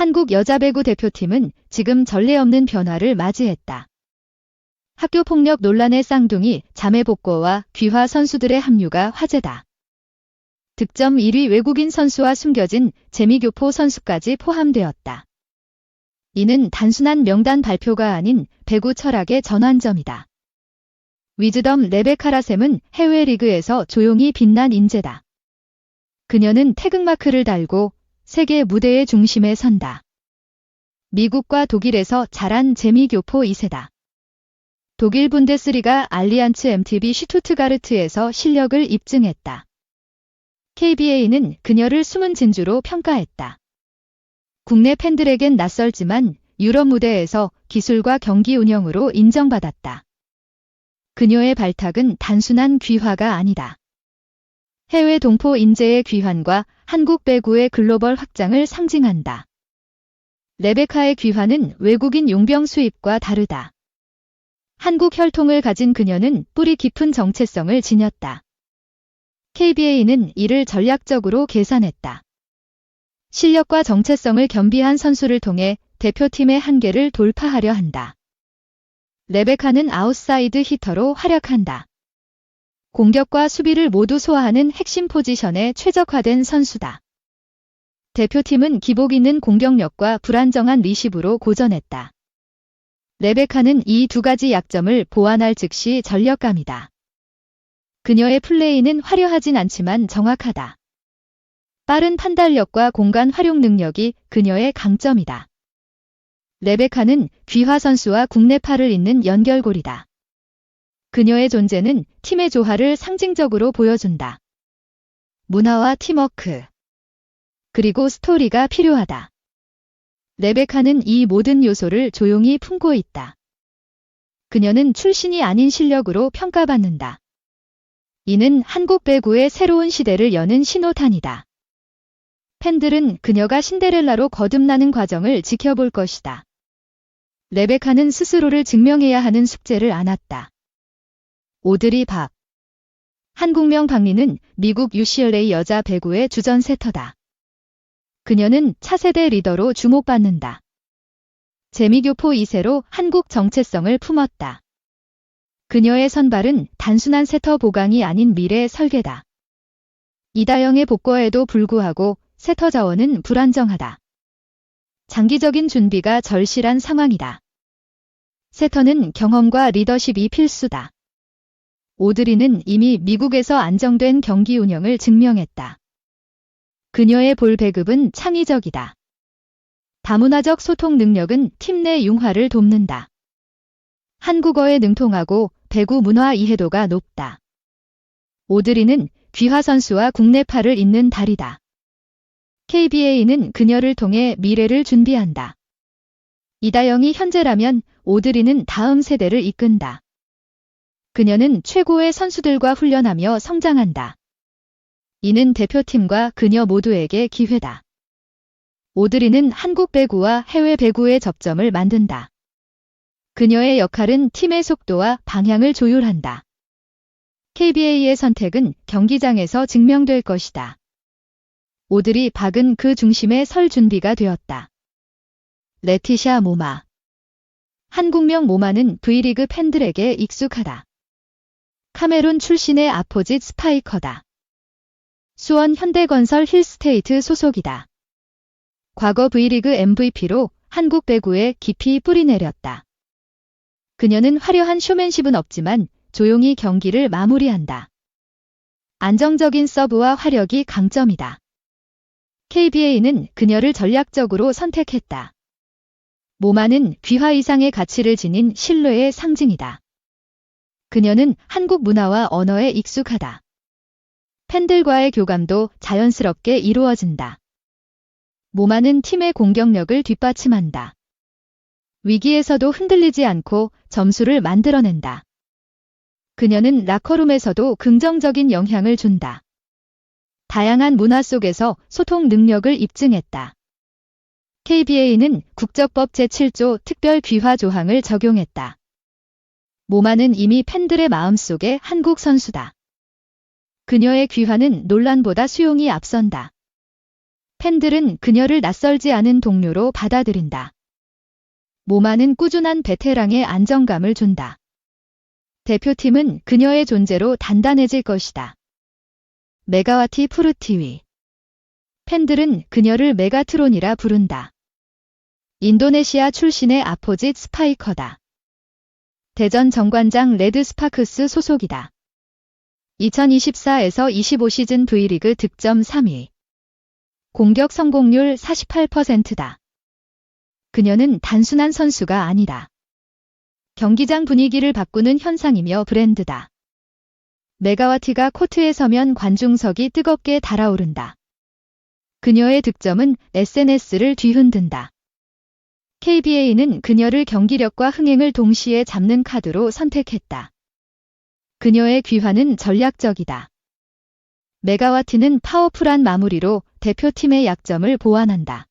한국 여자배구 대표팀은 지금 전례 없는 변화를 맞이했다. 학교 폭력 논란의 쌍둥이 자매 복고와 귀화 선수들의 합류가 화제다. 득점 1위 외국인 선수와 숨겨진 재미교포 선수까지 포함되었다. 이는 단순한 명단 발표가 아닌 배구 철학의 전환점이다. 위즈덤 레베카라셈은 해외 리그에서 조용히 빛난 인재다. 그녀는 태극마크를 달고 세계 무대의 중심에 선다. 미국과 독일에서 자란 재미교포 2세다. 독일 분데스리가 알리안츠 MTB 슈투트가르트에서 실력을 입증했다. KBA는 그녀를 숨은 진주로 평가했다. 국내 팬들에겐 낯설지만 유럽 무대에서 기술과 경기 운영으로 인정받았다. 그녀의 발탁은 단순한 귀화가 아니다. 해외 동포 인재의 귀환과 한국 배구의 글로벌 확장을 상징한다. 레베카의 귀환은 외국인 용병 수입과 다르다. 한국 혈통을 가진 그녀는 뿌리 깊은 정체성을 지녔다. KBA는 이를 전략적으로 계산했다. 실력과 정체성을 겸비한 선수를 통해 대표팀의 한계를 돌파하려 한다. 레베카는 아웃사이드 히터로 활약한다. 공격과 수비를 모두 소화하는 핵심 포지션에 최적화된 선수다. 대표팀은 기복 있는 공격력과 불안정한 리시브로 고전했다. 레베카는 이 두 가지 약점을 보완할 즉시 전력감이다. 그녀의 플레이는 화려하진 않지만 정확하다. 빠른 판단력과 공간 활용 능력이 그녀의 강점이다. 레베카는 귀화 선수와 국내파를 잇는 연결고리다. 그녀의 존재는 팀의 조화를 상징적으로 보여준다. 문화와 팀워크. 그리고 스토리가 필요하다. 레베카는 이 모든 요소를 조용히 품고 있다. 그녀는 출신이 아닌 실력으로 평가받는다. 이는 한국 배구의 새로운 시대를 여는 신호탄이다. 팬들은 그녀가 신데렐라로 거듭나는 과정을 지켜볼 것이다. 레베카는 스스로를 증명해야 하는 숙제를 안았다. 오드리 박 한국명 박리는 미국 UCLA 여자 배구의 주전 세터다. 그녀는 차세대 리더로 주목받는다. 재미교포 2세로 한국 정체성을 품었다. 그녀의 선발은 단순한 세터 보강이 아닌 미래 설계다. 이다영의 복거에도 불구하고 세터 자원은 불안정하다. 장기적인 준비가 절실한 상황이다. 세터는 경험과 리더십이 필수다. 오드리는 이미 미국에서 안정된 경기 운영을 증명했다. 그녀의 볼 배급은 창의적이다. 다문화적 소통 능력은 팀 내 융화를 돕는다. 한국어에 능통하고 배구 문화 이해도가 높다. 오드리는 귀화 선수와 국내파를 잇는 달이다. KBA는 그녀를 통해 미래를 준비한다. 이다영이 현재라면 오드리는 다음 세대를 이끈다. 그녀는 최고의 선수들과 훈련하며 성장한다. 이는 대표팀과 그녀 모두에게 기회다. 오드리는 한국 배구와 해외 배구의 접점을 만든다. 그녀의 역할은 팀의 속도와 방향을 조율한다. KBA의 선택은 경기장에서 증명될 것이다. 오드리 박은 그 중심에 설 준비가 되었다. 레티샤 모마 한국명 모마는 V리그 팬들에게 익숙하다. 카메룬 출신의 아포짓 스파이커다. 수원 현대건설 힐스테이트 소속이다. 과거 V리그 MVP로 한국 배구에 깊이 뿌리내렸다. 그녀는 화려한 쇼맨십은 없지만 조용히 경기를 마무리한다. 안정적인 서브와 화력이 강점이다. KBA는 그녀를 전략적으로 선택했다. 모마는 귀화 이상의 가치를 지닌 신뢰의 상징이다. 그녀는 한국 문화와 언어에 익숙하다. 팬들과의 교감도 자연스럽게 이루어진다. 모마는 팀의 공격력을 뒷받침한다. 위기에서도 흔들리지 않고 점수를 만들어낸다. 그녀는 라커룸에서도 긍정적인 영향을 준다. 다양한 문화 속에서 소통 능력을 입증했다. KBA는 국적법 제7조 특별 귀화 조항을 적용했다. 모마는 이미 팬들의 마음속에 한국 선수다. 그녀의 귀화는 논란보다 수용이 앞선다. 팬들은 그녀를 낯설지 않은 동료로 받아들인다. 모마는 꾸준한 베테랑의 안정감을 준다. 대표팀은 그녀의 존재로 단단해질 것이다. 메가와티 푸르티위. 팬들은 그녀를 메가트론이라 부른다. 인도네시아 출신의 아포짓 스파이커다. 대전 정관장 레드 스파크스 소속이다. 2024에서 25 시즌 V리그 득점 3위. 공격 성공률 48%다. 그녀는 단순한 선수가 아니다. 경기장 분위기를 바꾸는 현상이며 브랜드다. 메가와티가 코트에 서면 관중석이 뜨겁게 달아오른다. 그녀의 득점은 SNS를 뒤흔든다. KBA는 그녀를 경기력과 흥행을 동시에 잡는 카드로 선택했다. 그녀의 귀환은 전략적이다. 메가와티는 파워풀한 마무리로 대표팀의 약점을 보완한다.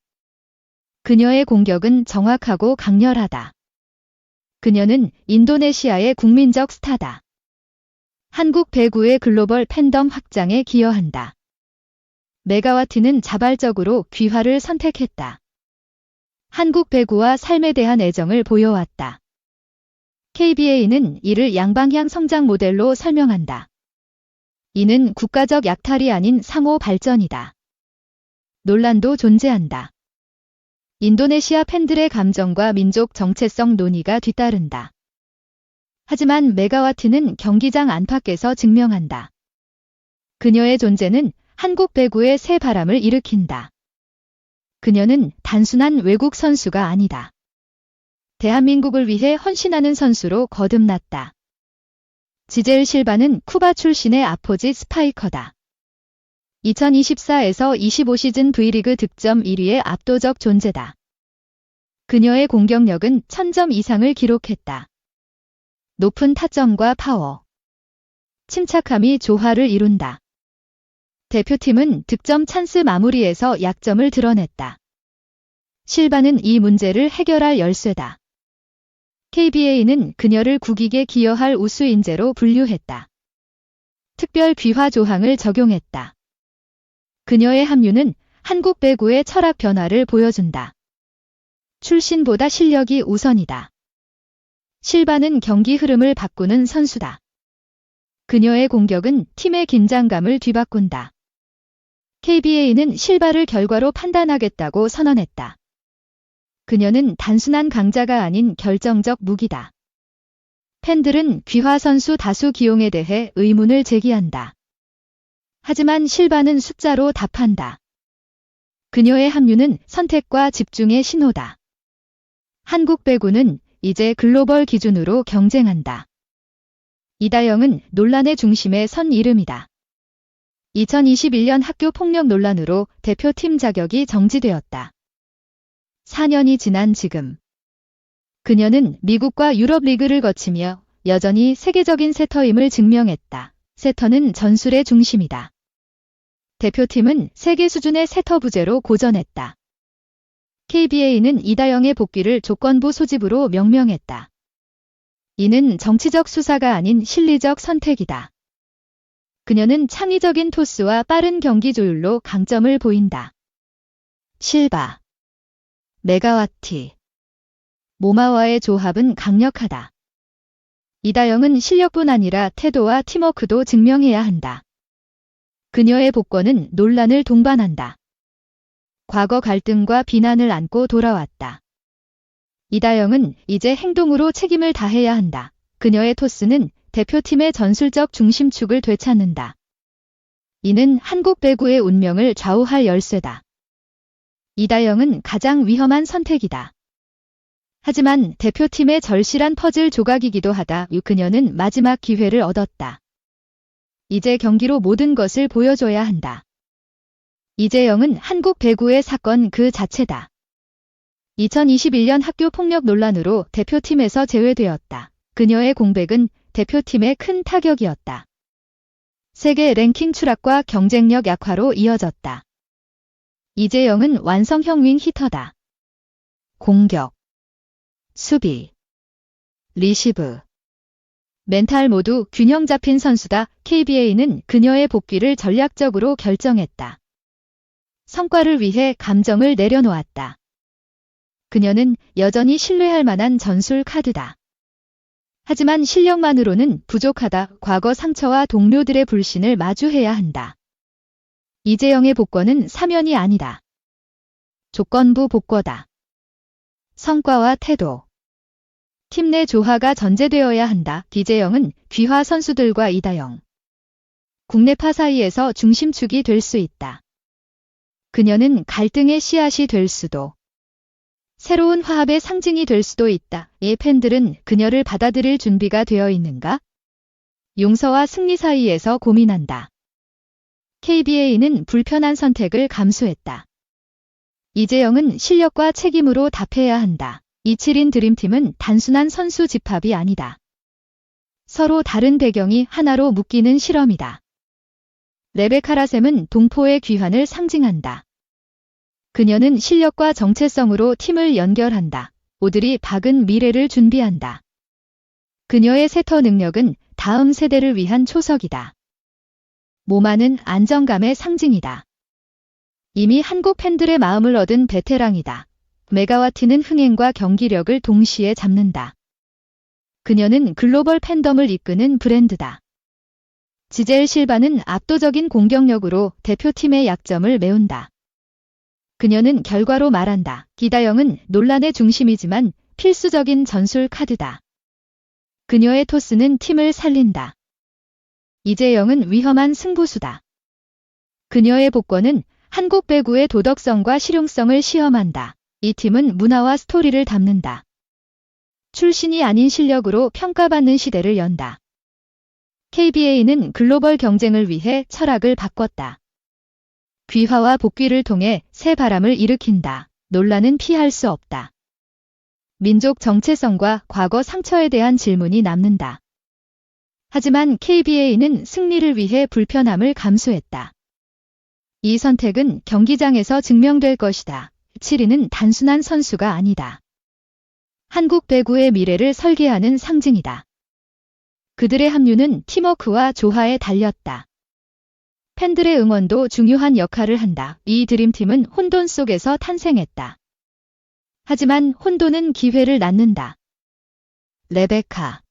그녀의 공격은 정확하고 강렬하다. 그녀는 인도네시아의 국민적 스타다. 한국 배구의 글로벌 팬덤 확장에 기여한다. 메가와티는 자발적으로 귀화를 선택했다. 한국 배구와 삶에 대한 애정을 보여왔다. KBA는 이를 양방향 성장 모델로 설명한다. 이는 국가적 약탈이 아닌 상호 발전이다. 논란도 존재한다. 인도네시아 팬들의 감정과 민족 정체성 논의가 뒤따른다. 하지만 메가와트는 경기장 안팎에서 증명한다. 그녀의 존재는 한국 배구의 새 바람을 일으킨다. 그녀는 단순한 외국 선수가 아니다. 대한민국을 위해 헌신하는 선수로 거듭났다. 지젤 실바는 쿠바 출신의 아포지 스파이커다. 2024에서 25 시즌 V리그 득점 1위의 압도적 존재다. 그녀의 공격력은 1000점 이상을 기록했다. 높은 타점과 파워. 침착함이 조화를 이룬다. 대표팀은 득점 찬스 마무리에서 약점을 드러냈다. 실바는 이 문제를 해결할 열쇠다. KBA는 그녀를 국익에 기여할 우수 인재로 분류했다. 특별 귀화 조항을 적용했다. 그녀의 합류는 한국 배구의 철학 변화를 보여준다. 출신보다 실력이 우선이다. 실바는 경기 흐름을 바꾸는 선수다. 그녀의 공격은 팀의 긴장감을 뒤바꾼다. KBA는 실바를 결과로 판단하겠다고 선언했다. 그녀는 단순한 강자가 아닌 결정적 무기다. 팬들은 귀화 선수 다수 기용에 대해 의문을 제기한다. 하지만 실바는 숫자로 답한다. 그녀의 합류는 선택과 집중의 신호다. 한국 배구는 이제 글로벌 기준으로 경쟁한다. 이다영은 논란의 중심에 선 이름이다. 2021년 학교 폭력 논란으로 대표팀 자격이 정지되었다. 4년이 지난 지금 그녀는 미국과 유럽 리그를 거치며 여전히 세계적인 세터임을 증명했다. 세터는 전술의 중심이다. 대표팀은 세계 수준의 세터 부재로 고전했다. KBA는 이다영의 복귀를 조건부 소집으로 명명했다. 이는 정치적 수사가 아닌 실리적 선택이다. 그녀는 창의적인 토스와 빠른 경기 조율로 강점을 보인다. 실바 메가와티 모마와의 조합은 강력하다. 이다영은 실력뿐 아니라 태도와 팀워크도 증명해야 한다. 그녀의 복권은 논란을 동반한다. 과거 갈등과 비난을 안고 돌아왔다. 이다영은 이제 행동으로 책임을 다해야 한다. 그녀의 토스는 대표팀의 전술적 중심축을 되찾는다. 이는 한국 배구의 운명을 좌우할 열쇠다. 이다영은 가장 위험한 선택이다. 하지만 대표팀의 절실한 퍼즐 조각이기도 하다. 그녀는 마지막 기회를 얻었다. 이제 경기로 모든 것을 보여줘야 한다. 이재영은 한국 배구의 사건 그 자체다. 2021년 학교 폭력 논란으로 대표팀에서 제외되었다. 그녀의 공백은 대표팀의 큰 타격이었다. 세계 랭킹 추락과 경쟁력 약화로 이어졌다. 이재영은 완성형 윙 히터다. 공격, 수비, 리시브, 멘탈 모두 균형 잡힌 선수다. KBA는 그녀의 복귀를 전략적으로 결정했다. 성과를 위해 감정을 내려놓았다. 그녀는 여전히 신뢰할 만한 전술 카드다. 하지만 실력만으로는 부족하다. 과거 상처와 동료들의 불신을 마주해야 한다. 이재영의 복권은 사면이 아니다. 조건부 복거다. 성과와 태도. 팀 내 조화가 전제되어야 한다. 기재영은 귀화 선수들과 이다영. 국내파 사이에서 중심축이 될 수 있다. 그녀는 갈등의 씨앗이 될 수도. 새로운 화합의 상징이 될 수도 있다. 이 팬들은 그녀를 받아들일 준비가 되어 있는가? 용서와 승리 사이에서 고민한다. KBA는 불편한 선택을 감수했다. 이재영은 실력과 책임으로 답해야 한다. 27인 드림팀은 단순한 선수 집합이 아니다. 서로 다른 배경이 하나로 묶이는 실험이다. 레베카 라셈은 동포의 귀환을 상징한다. 그녀는 실력과 정체성으로 팀을 연결한다. 오들이 박은 미래를 준비한다. 그녀의 세터 능력은 다음 세대를 위한 초석이다. 모마는 안정감의 상징이다. 이미 한국 팬들의 마음을 얻은 베테랑이다. 메가와티는 흥행과 경기력을 동시에 잡는다. 그녀는 글로벌 팬덤을 이끄는 브랜드다. 지젤 실바는 압도적인 공격력으로 대표팀의 약점을 메운다. 그녀는 결과로 말한다. 기다영은 논란의 중심이지만 필수적인 전술 카드다. 그녀의 토스는 팀을 살린다. 이재영은 위험한 승부수다. 그녀의 복권은 한국 배구의 도덕성과 실용성을 시험한다. 이 팀은 문화와 스토리를 담는다. 출신이 아닌 실력으로 평가받는 시대를 연다. KBA는 글로벌 경쟁을 위해 철학을 바꿨다. 귀화와 복귀를 통해 새 바람을 일으킨다. 논란은 피할 수 없다. 민족 정체성과 과거 상처에 대한 질문이 남는다. 하지만 KBA는 승리를 위해 불편함을 감수했다. 이 선택은 경기장에서 증명될 것이다. 7위는 단순한 선수가 아니다. 한국 배구의 미래를 설계하는 상징이다. 그들의 합류는 팀워크와 조화에 달렸다. 팬들의 응원도 중요한 역할을 한다. 이 드림팀은 혼돈 속에서 탄생했다. 하지만 혼돈은 기회를 낳는다. 레베카,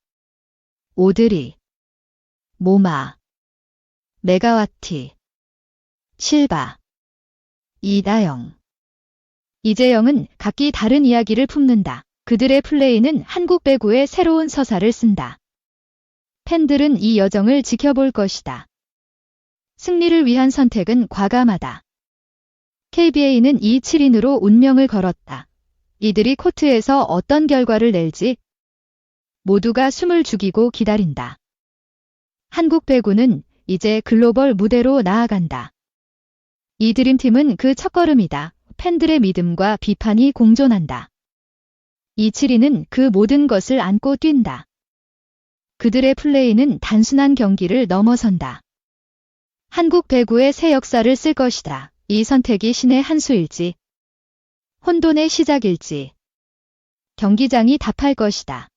오드리, 모마, 메가와티, 실바, 이다영. 이재영은 각기 다른 이야기를 품는다. 그들의 플레이는 한국 배구의 새로운 서사를 쓴다. 팬들은 이 여정을 지켜볼 것이다. 승리를 위한 선택은 과감하다. KBA는 이 7인으로 운명을 걸었다. 이들이 코트에서 어떤 결과를 낼지 모두가 숨을 죽이고 기다린다. 한국 배구는 이제 글로벌 무대로 나아간다. 이 드림팀은 그 첫걸음이다. 팬들의 믿음과 비판이 공존한다. 이 7위는 그 모든 것을 안고 뛴다. 그들의 플레이는 단순한 경기를 넘어선다. 한국 배구의 새 역사를 쓸 것이다. 이 선택이 신의 한 수일지, 혼돈의 시작일지, 경기장이 답할 것이다.